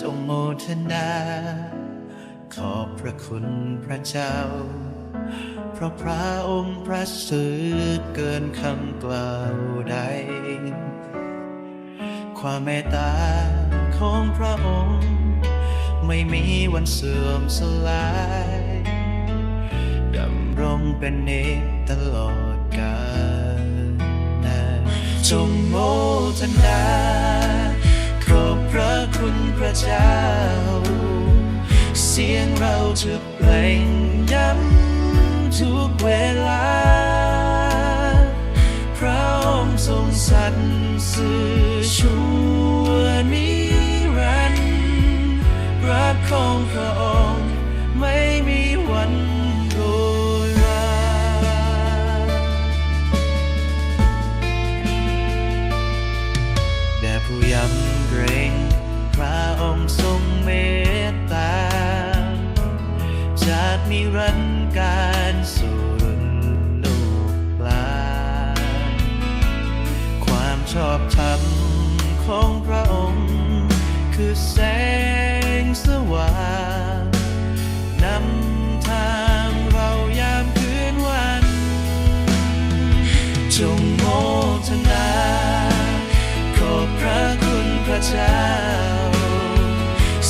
จงโมทนา ขอบพระคุณพระเจ้า เพราะพระองค์ประสริฐเกินคำกล่าวใด ความเมตตาของพระองค์ ไม่มีวันเสื่อมสลายดำรงเป็นนิจตลอดกาลนานจงโมทนา คุณพระเจ้า เสียงเราจะเปล่งย้ำทุกเวลา พระองค์ทรงสรรเสริญ นิรันดร์การสู่รุ่นลูกหลานความชอบธรรมของพระองค์ คือแสงสว่างนำทางเรายามคืนวัน จงโมทนาขอบพระคุณพระเจ้า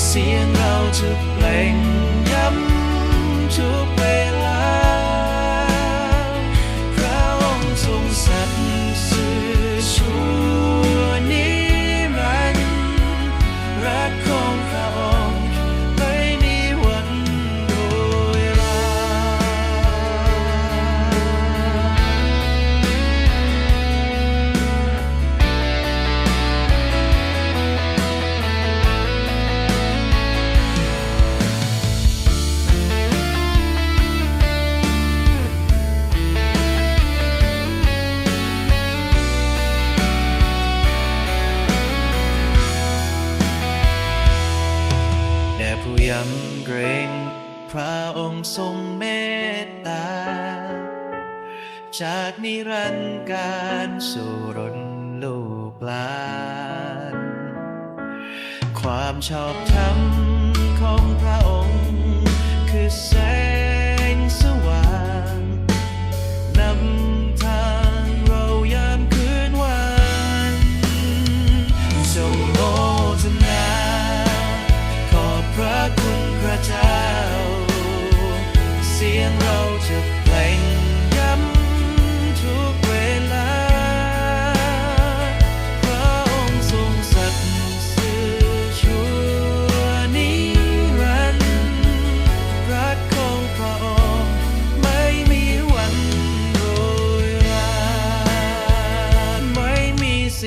เสียงเราจะเปล่ง พระองค์ทรงเมตตา จากนิรันดร์การสู่รนลูกหลานความชอบธรรมของพระองค์คือแส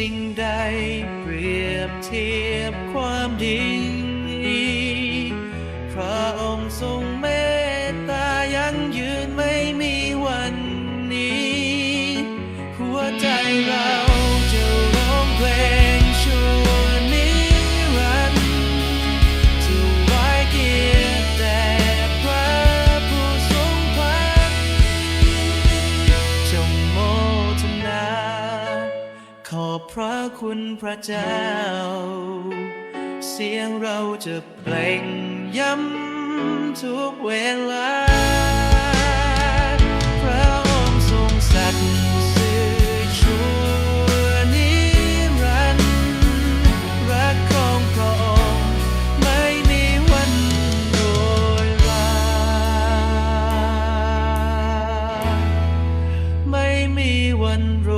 สิ่งใดเปรียบเทียบความดี พระองค์ทรงเมตตายังยืนไม่มี อบพระคุณพระเจ้า เสียงเราจะเปล่งย้ำทุกเวลา พระองค์ทรงสัตย์สื่อชูนิรันดร์รักของพระองค์ไม่มีวันโรยลาไม่มีวันโร